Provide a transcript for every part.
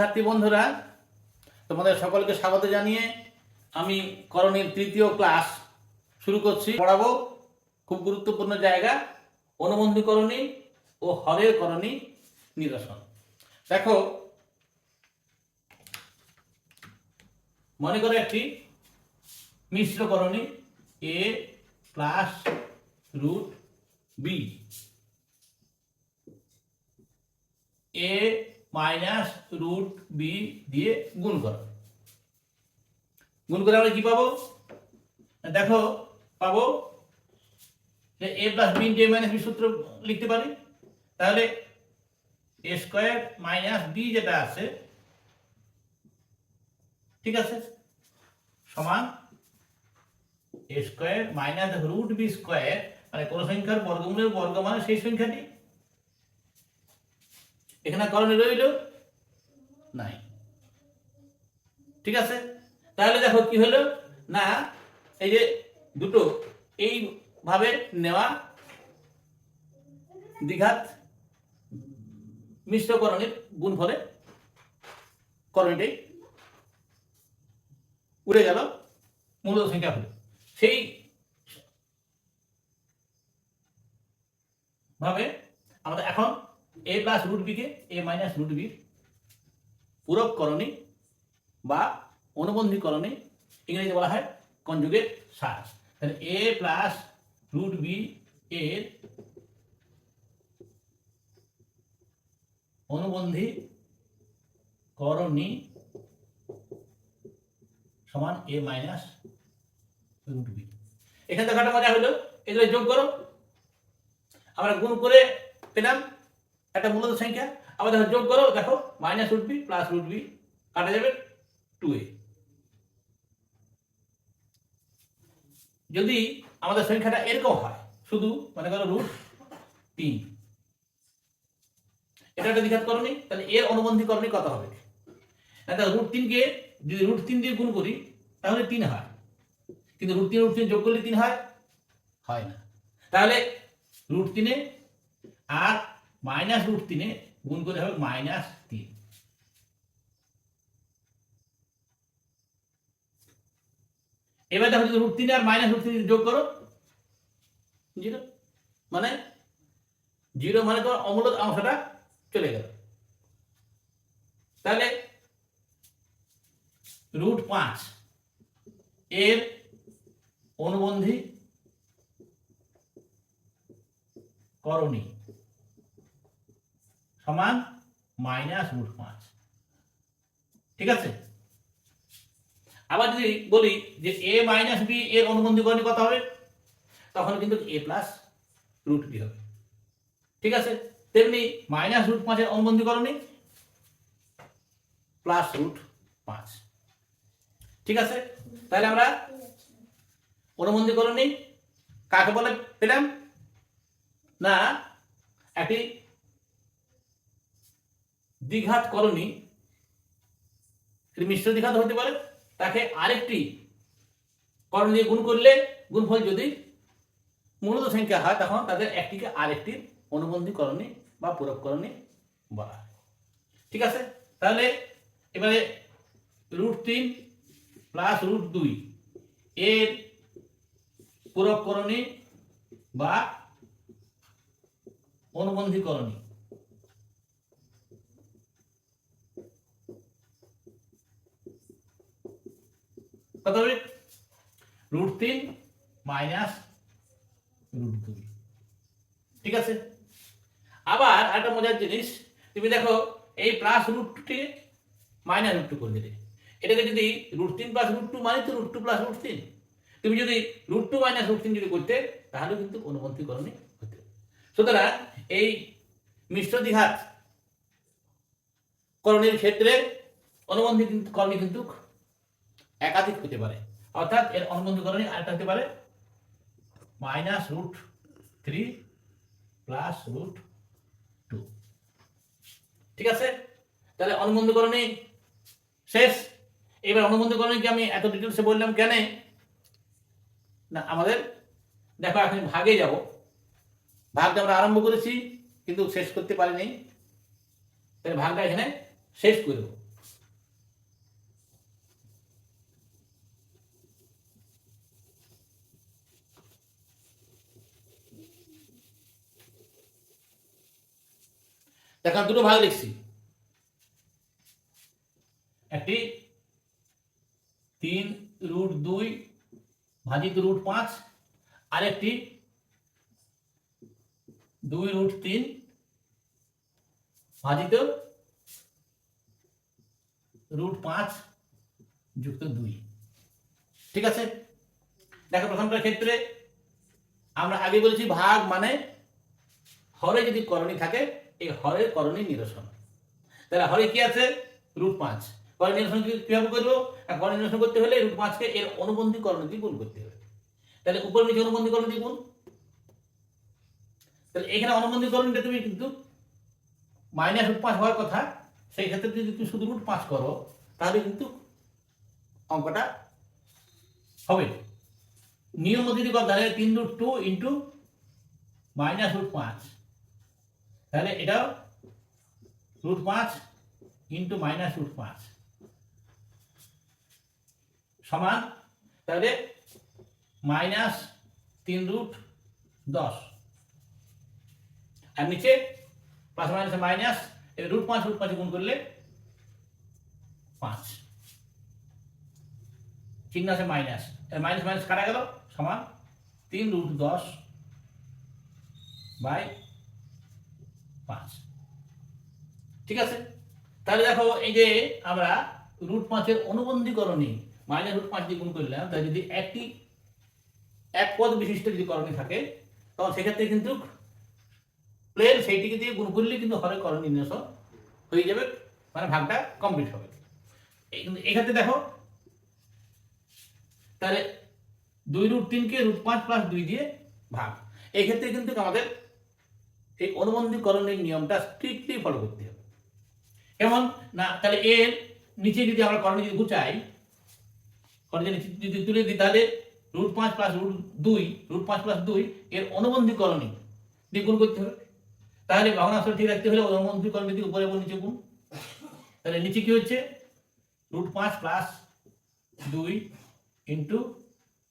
ছাত্রী বন্ধুরা, তোমাদের সকলকে স্বাগত জানিয়ে আমি করণের তৃতীয় ক্লাস শুরু করছি। পড়াবো খুব গুরুত্বপূর্ণ জায়গা অনুবন্ধীকরণী ও হরের করণী নিরসন। দেখো, মনে করো একটি মিশ্র করণী, A plus root B. Minus root B দিয়ে গুণ করো। গুণ করে আমরা কি পাবো? দেখো, পাবো A plus B into A minus B সূত্র লিখতে পারি। তাহলে এ স্কোয়ার মাইনাস বি যেটা আছে, ঠিক আছে? সমান A square minus root B square মানে কোন সংখ্যার বর্গমূলের বর্গ মানে সেই সংখ্যাটি। এখানে করণে রইল নাই। ঠিক আছে? তাহলে দেখো কি হলো? না, এই যে দুটো এইভাবে নেওয়া দ্বিঘাত মিশ্রকরণের গুণ ফলে করণীটাই উড়ে গেল, মূলত সংখ্যা হলো। সেই ভাবে আমাদের এখন এ প্লাস রুট বিকে এ মাইনাস রুট বি পূরক করণী বা অনুবন্ধীকরণে ইংরেজি বলা হয় কনজুগেট সার। তাহলে এ প্লাস রুট বি এর অনুবন্ধী করণী সমান এ মাইনাস রুট বি এখানে একটা মজা হলো এগুলো যোগ করো। আমরা গুণ করে পেলাম। একটা মূলত সংখ্যা। আবার দেখো যোগ করো, দেখো minus root B plus root B কাটা যাবে টু এ যদি আমাদের সংখ্যাটা এরকম হয়, শুধু মনে করো রুট তিন। এটা একটা দ্বিঘাত করণী, তাহলে এর অনুবন্ধী করণী কত হবে? না রুট তিনকে যদি রুট তিন দিয়ে গুণ করি, তাহলে তিন হয়। কিন্তু রুট তিন রুট তিন যোগ করলে তিন হয়? হয় না। তাহলে রুট তিনে আর মাইনাস রুট তিনে গুণ করে হবে মাইনাস তিন। এবার দেখো রুট তিনে আর মাইনাস রুট তিন যোগ করো, জিরো। মানে জিরো মানে তো অমূলত অংশটা চলে গেল। তাহলে রুট পাঁচ এর অনুবন্ধী করণী সমান মাইনাস রুট পাঁচ। ঠিক আছে? আবার যদি বলি যে এ মাইনাস বি এর হবে, তখন কিন্তু এ প্লাস রুট বি হবে। ঠিক আছে? তেমনি মাইনাস রুট পাঁচের অনুবন্ধী করণী প্লাস রুট পাঁচ। ঠিক আছে? তাহলে আমরা অনুবন্ধী করণী কাকে বলে পেলাম? না, একটি দ্বিঘাত করণী মিশ্র দ্বিঘাত হতে পারে, তাকে আরেকটি করণ দিয়ে গুণ করলে গুণফল যদি মূলত সংখ্যা হয়, তখন তাদের একটিকে আরেকটির অনুবন্ধী করণী বা পূরক করণী বলা হয়। ঠিক আছে? তাহলে এবারে রুট তিন প্লাস রুট দুই এর পূরক করণী বা অনুবন্ধী কত হবে? রুট তিন মাইনাস রুট দুই। ঠিক আছে? আবার একটা মজার জিনিস, তুমি দেখো এই প্লাস রুট টুকে মাইনাস রুট টু করে দিলে। এটাকে যদি রুট তিন প্লাস রুট টু মানে তো রুট টু প্লাস রুট তিন। তুমি যদি রুট টু মাইনাস রুট তিন যদি করতে তাহলে কিন্তু অনুবন্ধীকরণে হতে সুতরাং এই মিশ্র দ্বিঘাত করণের ক্ষেত্রে অনুবন্ধী করণী কিন্তু একাধিক হতে পারে। অর্থাৎ এর অনুবন্ধী করণী আরেকটা হতে পারে। Minus root three plus root two. ঠিক আছে? তাহলে অনুবন্ধীকরণে শেষ। এবার অনুবন্ধীকরণে কি আমি এত ডিটেলসে বললাম কেন? না, আমাদের দেখো, এখন ভাগে যাব। ভাগটা আমরা আরম্ভ করেছি, কিন্তু শেষ করতে পারিনি। তাহলে ভাগটা এখানে শেষ করব এখন দুটো ভাগ লিখছি। একটি, তিন রুট দুই ভাজিত রুট পাঁচ আর একটি দুই রুট তিন ভাজিত রুট পাঁচ যুক্ত দুই। ঠিক আছে? দেখো, প্রথমটার ক্ষেত্রে আমরা আগে বলেছি ভাগ মানে হরে যদি করণী থাকে এই হরের করণী নিরসন। তাহলে হরে কি আছে? রুট পাঁচ। করণী নিরসন কীভাবে করব? করণী নিরসন করতে হলে রুট পাঁচকে এর অনুবন্ধী করণ দিয়ে গুণ করতে হবে। তাহলে উপর নিচে অনুবন্ধী করণ দিয়ে গুণ। তাহলে এখানে অনুবন্ধী করণটা তুমি কিন্তু মাইনাস রুট পাঁচ হওয়ার কথা। সেই ক্ষেত্রে যদি তুমি শুধু রুট পাঁচ করো, তাহলে কিন্তু অঙ্কটা হবে। নিয়ম যদি কর তাহলে তিন root two into minus root পাঁচ। তাহলে এটাও রুট পাঁচ ইন্টু মাইনাস রুট পাঁচ। সমান, তাহলে মাইনাস তিন রুট দশ। আর নিচে প্লাস মাইনাস মাইনাস রুট পাঁচ রুট পাঁচ গুণ করলে পাঁচ। চিহ্ন আছে মাইনাস মাইনাস মাইনাস কাটা গেল? সমান তিন রুট দশ বাই পাঁচ। ঠিক আছে? তাহলে দেখো, এই যে আমরা রুট পাঁচের অনুবন্ধীকরণে মাইনাস রুট পাঁচ দিয়ে গুণ করলাম তাই যদি একটি এক পদ বিশিষ্ট যদি করণী থাকে তখন সেক্ষেত্রে কিন্তু প্লেন সেইটিকে দিয়ে গুণ করলে কিন্তু হরে করণ নির্ণয় হয়ে যাবে মানে ভাগটা কমপ্লিট হবে। এক্ষেত্রে দেখো, তাহলে দুই রুট তিনকে রুট পাঁচ প্লাস দুই দিয়ে ভাগ। এক্ষেত্রে কিন্তু আমাদের এই অনুবন্ধীকরণের নিয়মটা স্ট্রিক্টলি ফলো করতে হবে। কেমন? না, তাহলে এর নিচে যদি আমরা করণী যদি গুচাই করণী নিচে যদি তুলে দিই, তাহলে রুট পাঁচ প্লাস রুট দুই রুট পাঁচ প্লাস দুই, এর অনুবন্ধীকরণী দিয়ে গুণ করতে হবে। তাহলে ভগ্নাংশ ঠিক রাখতে হলে অনুবন্ধীকরণ যদি উপরে এবং নিচে গুণ, তাহলে নিচে কি হচ্ছে? রুট পাঁচ প্লাস দুই ইন্টু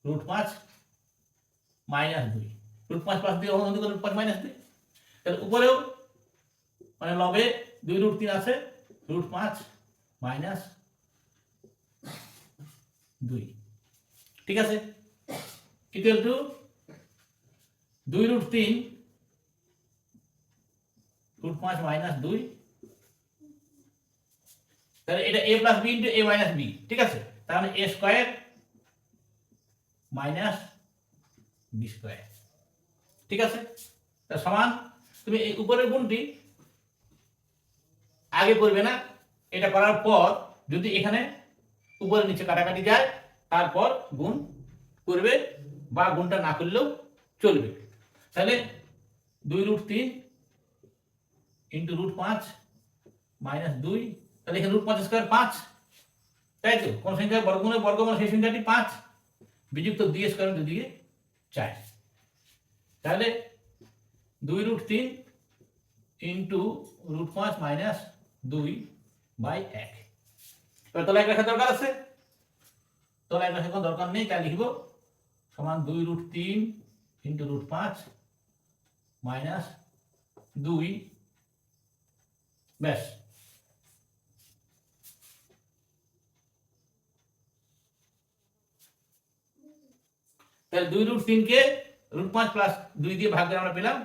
রুট পাঁচ মাইনাস দুই। রুট পাঁচ প্লাস দুই অনুবন্ধী রুট পাঁচ মাইনাস দুই। তাহলে উপরেও মানে লবে দুই রুট তিন আছে রুট পাঁচ মাইনাস দুই। ঠিক আছে? ইকুয়াল টু দুই রুট তিন রুট পাঁচ মাইনাস দুই। তাহলে এটা A plus B into A minus B ঠিক আছে? মানে A square minus B square ঠিক আছে? সমান তুমি উপরের গুণটি আগে করবে না, এটা করার পর যদি এখানে উপরে নিচে কাটাকাটি যায়, তারপর গুণ করবে বা গুণটা না করলেও চলবে। তাহলে দুই রুট তিন ইন্টু রুট পাঁচ মাইনাস দুই, তাহলে এখানে রুট পাঁচ স্কোয়ার পাঁচ, তাই তো? কোন সংখ্যার বর্গমূলের বর্গমূল সেই সংখ্যাটি পাঁচ, বিযুক্ত দুই স্কোয়ার দিয়ে চার। তাহলে দুই রুট তিন ইন্টু রুট পাঁচ মাইনাস দুই বাই এক। এবার তলায় লেখা দরকার আছে। তলায় লেখা কোনো দরকার নেই, তাই লিখব সমান দুই রুট তিন ইন্টু রুট পাঁচ মাইনাস দুই। ব্যাস। তাহলে দুই রুট তিনকে রুট পাঁচ প্লাস দুই দিয়ে ভাগ করে আমরা পেলাম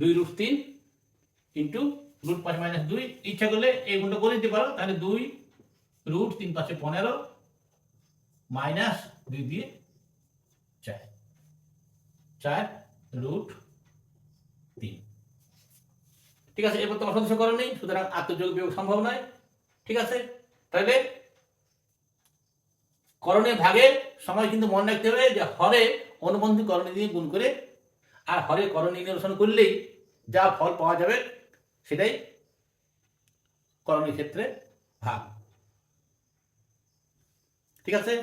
দুই রুট তিন ইন্টু রুট পাঁচ মাইনাস দুই। ইচ্ছা করলে এই গুণটা করে দিতে পারো। তাহলে দুই রুট তিন পাঁচে পনেরো মাইনাস দুই দিয়ে চার। চার রুট তিন। ঠিক আছে, এরপর তোমার সদস্য করো নেই সুতরাং আত্মযোগ বিয়োগ সম্ভব নয়। ঠিক আছে, তাহলে করণের ভাগে সময় কিন্তু মনে রাখতে হবে যে হরে অনুবন্ধী করণী দিয়ে গুণ করে আর হরে করণী নিরসন করলেই যা ফল পাওয়া যাবে, সেটাই করণীয় ক্ষেত্রে ভাগ। ঠিক আছে?